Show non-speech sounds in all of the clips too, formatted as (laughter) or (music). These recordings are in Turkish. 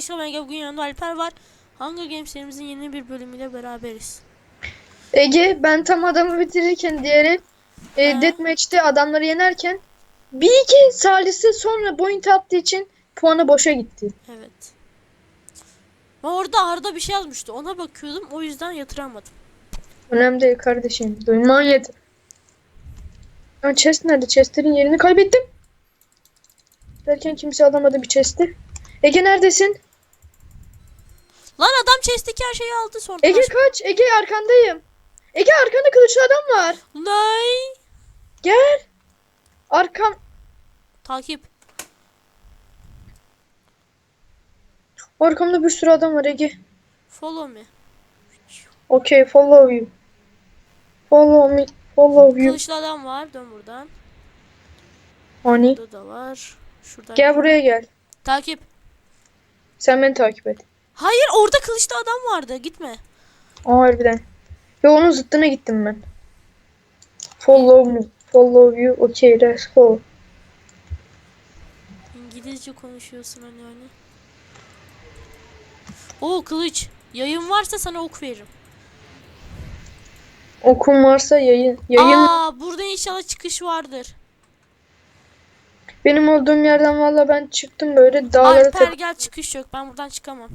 arkadaşlar ben bugün yanımda Alper var. Hunger Games'lerimizin yeni bir bölümüyle beraberiz. Ege ben tam adamı bitirirken diğeri e, deathmatch'te adamları yenerken bir iki salisi sonra point attığı için puanı boşa gitti. Evet. Ben orada Arda bir şey yazmıştı. Ona bakıyordum. O yüzden yatıramadım. Önemli değil kardeşim. Duyman yeter. Lan chest nerede? Chest'lerin yerini kaybettim. Derken kimse alamadı bir chest'i. Ege neredesin? Lan adam chest'teki her şeyi aldı sonra. Ege kaç-. Ege arkandayım. Ege arkanda kılıçlı adam var. Nay. Gel. Arkam. Takip. Arkamda bir sürü adam var Ege. Follow me. Okay follow you. Follow me. Follow you. Kılıçlı adam var. Dön buradan. Hani? Burada da var. Şurada. Gel buraya gel. Takip. Sen beni takip et. Hayır orada kılıçlı adam vardı. Gitme. Aa harbiden. Ve onun zıttına gittim ben. Follow me. Follow you. Okay let's go. İngilizce konuşuyorsun hani hani. Oo kılıç. Yayın varsa sana ok veririm. Okum varsa yayın. Yayın Aa burada inşallah çıkış vardır. benim olduğum yerden valla ben çıktım böyle dağlara Alper gel çıkış yok. Ben buradan çıkamam.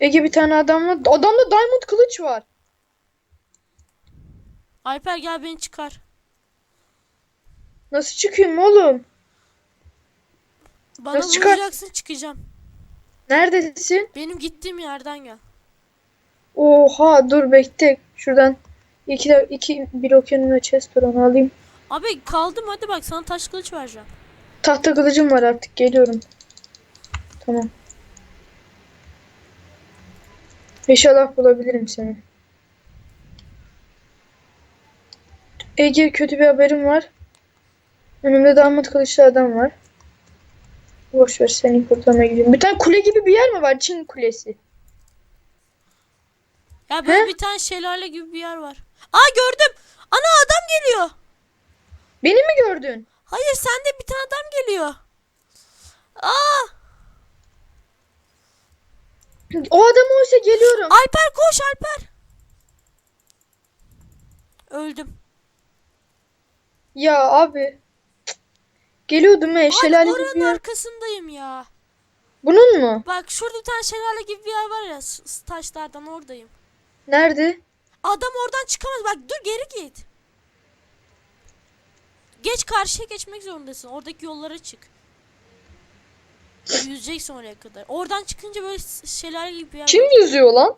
Ege bir tane adam var. Adamda diamond kılıç var. Alper gel beni çıkar. Nasıl çıkayım oğlum? Bana Nasıl çıkar? vuracaksın çıkacağım. Neredesin? Benim gittiğim yerden gel. Oha dur bekle. Şuradan iki, iki blok yanına chest var onu alayım. Abi kaldım hadi bak sana taş kılıç vereceğim. Tahta kılıcım var artık geliyorum. Tamam. İnşallah bulabilirim seni. Ege kötü bir haberim var. Önümde damat kılıçlı adam var. Boş ver seni kurtarmaya gidiyorum. Bir tane kule gibi bir yer mi var? Çin kulesi. Ya böyle He? bir tane şelale gibi bir yer var. Aa gördüm. Ana adam geliyor. Beni mi gördün? Hayır sende bir tane adam geliyor. Aa O adam oysa geliyorum. Alper koş Alper. Öldüm. Ya abi. Cık. Geliyordum he şelale gibi bir oranın yer. arkasındayım ya. Bunun mu? Bak şurada bir tane şelale gibi bir yer var ya s- taşlardan oradayım. Nerede? Adam oradan çıkamaz. Bak dur geri git. Geç karşıya geçmek zorundasın. Oradaki yollara çık. Yüzeceksin oraya kadar. Oradan çıkınca böyle şelale gibi bir yer Kim var. yüzüyor lan?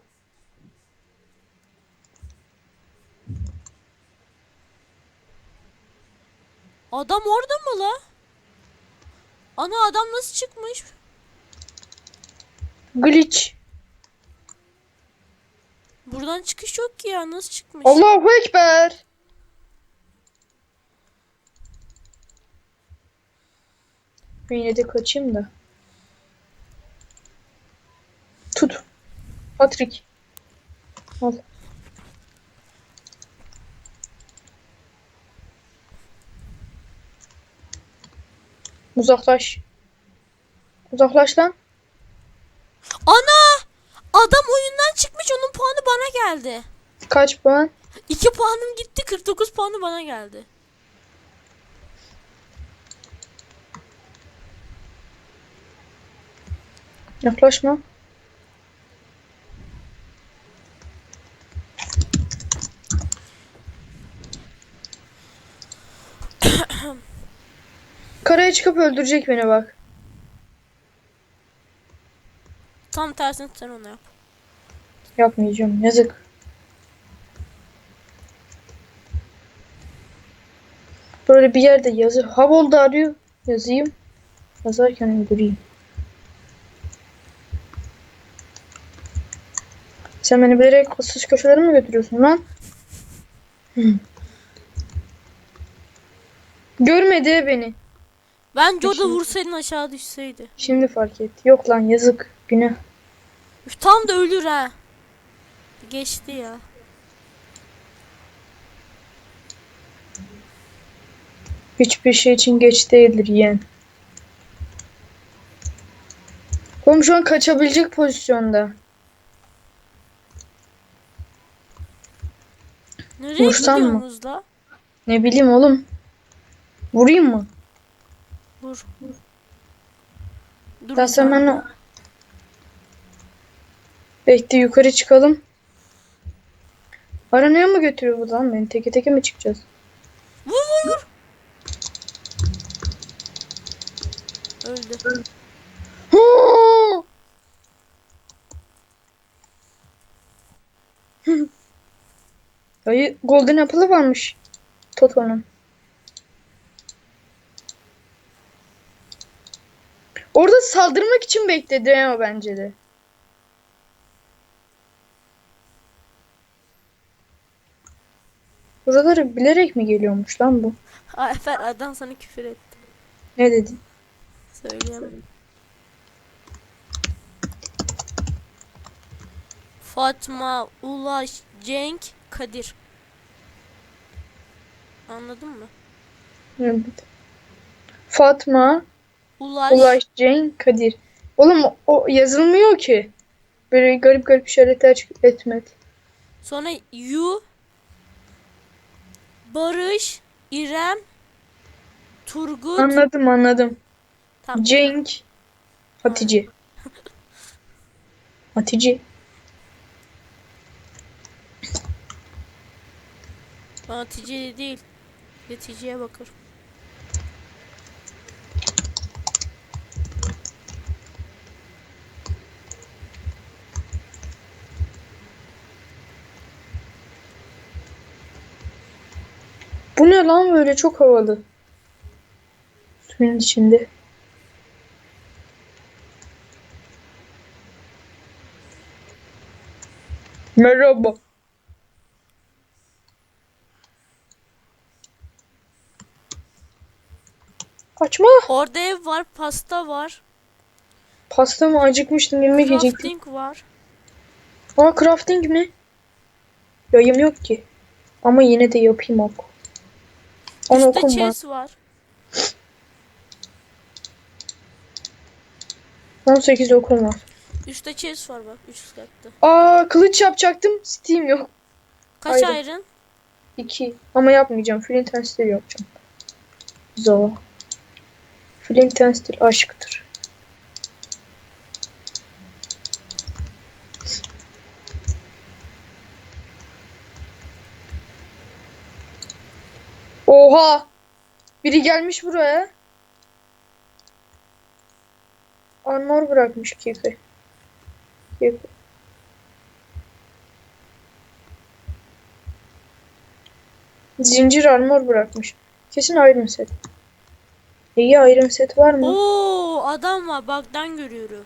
Adam orada mı la? Ana adam nasıl çıkmış? Glitch. Buradan çıkış yok ki ya. Nasıl çıkmış? Allahu Ekber. Yine de kaçayım da. Patrick. Al. Uzaklaş. Uzaklaş lan. Ana! Adam oyundan çıkmış. Onun puanı bana geldi. Kaç puan? 2 puanım gitti. 49 puanı bana geldi. Yaklaşma. Karaya çıkıp öldürecek beni bak. Tam tersini sen onu yap. Yapmayacağım. Yazık. Böyle bir yerde yazı. Havolda arıyor. Yazayım. Yazarken öldüreyim. Sen beni bilerek ıssız köşelere mi götürüyorsun lan? Hı. Görmedi beni. Bence o da Şimdi- vursaydın aşağı düşseydi. Şimdi fark et. Yok lan yazık. Günah. Üf, tam da ölür ha. Geçti ya. Hiçbir şey için geç değildir yeğen. Oğlum Oğlum şu an kaçabilecek pozisyonda. Nereye Vursam mı? gidiyorsunuz la? Ne bileyim oğlum. Vurayım mı? Vur. Dur Daha bir saniye. hemen Bekle yukarı çıkalım. Aranaya mı götürüyor bu lan beni? Teke teke mi çıkacağız? Vur vur vur. Öldü. Dayı Golden Apple'ı varmış. Toto'nun. Orada saldırmak için bekledi ama bence de. Buraları bilerek mi geliyormuş lan bu? Ayfer adam sana küfür etti. Ne dedin? Söyleyemem. Fatma, Ulaş, Cenk, Kadir. Anladın mı? Evet. Fatma, Ulaş, Ulaş, Cenk, Kadir. Oğlum o yazılmıyor ki. Böyle garip garip işaretler çık- etmet. sonra Yu, Barış, İrem, Turgut. Anladım anladım. Tamam. Cenk, Hatice. (laughs) Hatice. Hatice değil. Neticeye bakır. Bu ne lan böyle çok havalı. Suyun içinde. Merhaba. Kaçma. Orada ev var, pasta var, Pasta mı acıkmıştım yemek yiyecektim. crafting var. Aa crafting mi? Yayım yok ki. Ama yine de yapayım oku. Onu Üstte okuma. chest var. 18 okum var. Üstte chest var bak, üst katta. Aa kılıç yapacaktım. Steam yok. Kaç Ayrı. iron? 2. Ama yapmayacağım. Flint and Steel yapacağım. Zor. Flint and Steel aşktır. Oha! Biri gelmiş buraya. Armor bırakmış Keeper. Keeper. Zincir armor bırakmış. Kesin Iron Set. İyi Iron Set var mı? Oo, adam var, baktan görüyorum.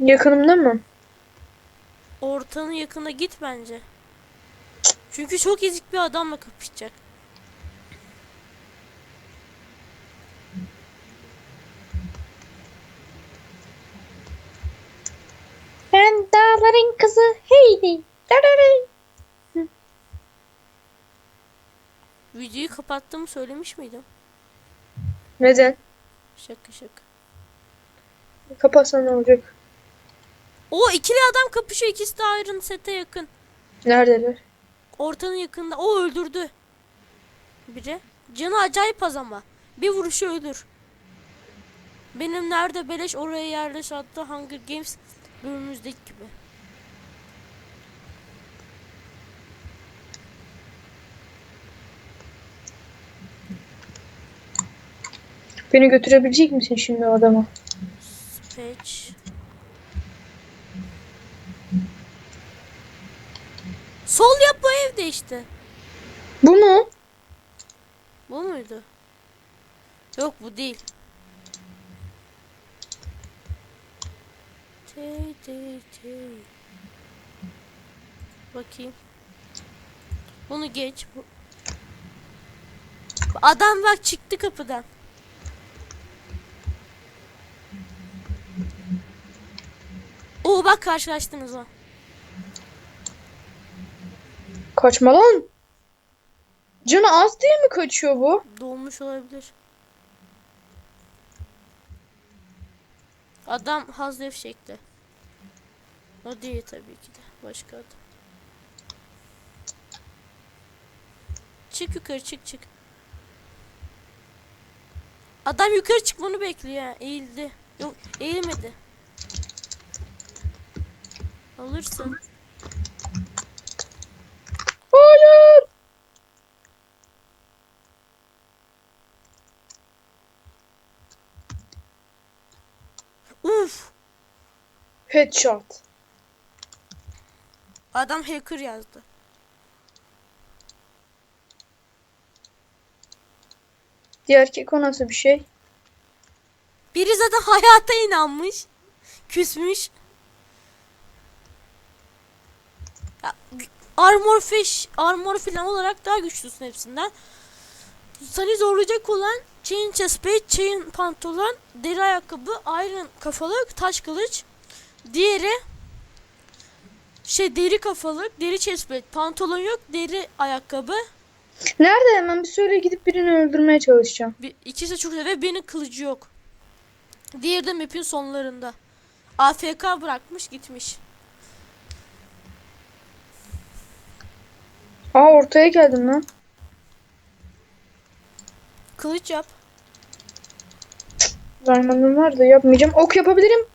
Yakınımda mı? Ortanın yakına git bence. Çünkü çok ezik bir adamla kapışacak. Ben dağların kızı Heidi. Videoyu kapattığımı söylemiş miydim? Neden? Şaka şaka. Kapatsan ne olacak? O ikili adam kapışıyor. ikisi de Iron Set'e yakın. Neredeler? Ortanın yakında. O öldürdü. Biri. Canı acayip az ama. Bir vuruşu ölür. Benim nerede beleş oraya yerleş hatta Hunger Games bölümümüzdeki gibi. Beni götürebilecek misin şimdi o adama? Patch. Sol yap bu evde işte. Bu mu? Bu muydu? Yok bu değil. Tey tey tey. Bakayım. Bunu geç. Bu... Adam bak çıktı kapıdan. Oo bak karşılaştınız o. Kaçma lan. Canı az diye mi kaçıyor bu? Dolmuş olabilir. Adam Hazref çekti. O değil tabii ki de. Başka adam. Çık yukarı çık çık. Adam yukarı çıkmanı bekliyor. Eğildi. Yok eğilmedi. Alırsın. Hayır. Uf. Headshot. Adam hacker yazdı. Diğer keko nasıl bir şey? Biri zaten hayata inanmış. Küsmüş. Ya, armor fish, armor falan olarak daha güçlüsün hepsinden. Seni zorlayacak olan chain chestplate, chain pantolon, deri ayakkabı, iron kafalık, taş kılıç. Diğeri şey deri kafalık, deri chestplate, pantolon yok, deri ayakkabı. Nerede hemen bir söyle gidip birini öldürmeye çalışacağım. Bir, ikisi çok güzel ve birinin kılıcı yok. Diğeri de map'in sonlarında. AFK bırakmış gitmiş. Aa ortaya geldim lan. Kılıç yap. Diamond'ım var da yapmayacağım. Ok yapabilirim.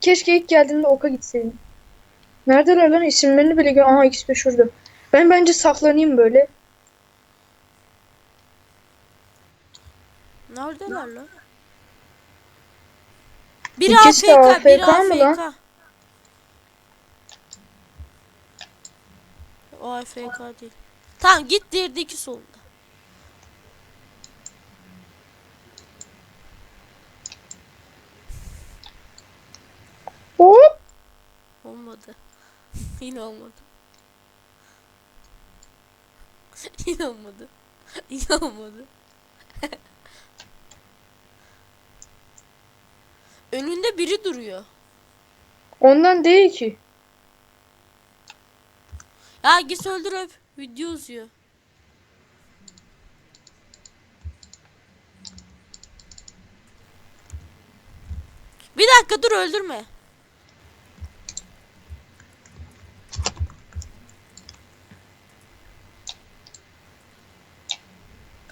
Keşke ilk geldiğimde oka gitseydim. Neredeler lan isimlerini bile gör. Aha ikisi de şurada. Ben bence saklanayım böyle. Neredeler lan? De AFK, biri AFK mı lan? O AFK değil. Tamam git diğeri de iki solunda. Hop. Olmadı. (laughs) Yine olmadı. (laughs) Yine olmadı. (laughs) Yine olmadı. Önünde biri duruyor. Ondan değil ki. Ya git öldür öp. Video uzuyor. Bir dakika dur öldürme.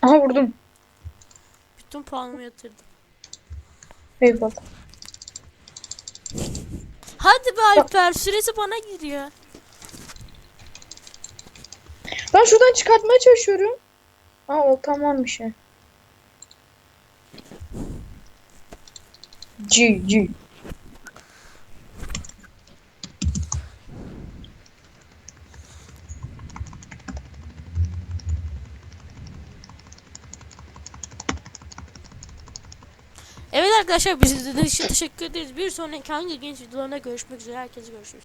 Aha vurdum. Bütün puanımı yatırdım. Eyvallah. Hadi be Alper süresi bana giriyor. Ben şuradan çıkartmaya çalışıyorum. Aa o tamammış ya. G G. Evet arkadaşlar bizi izlediğiniz için teşekkür ederiz. Bir sonraki hangi genç videolarına görüşmek üzere. Herkese görüşürüz.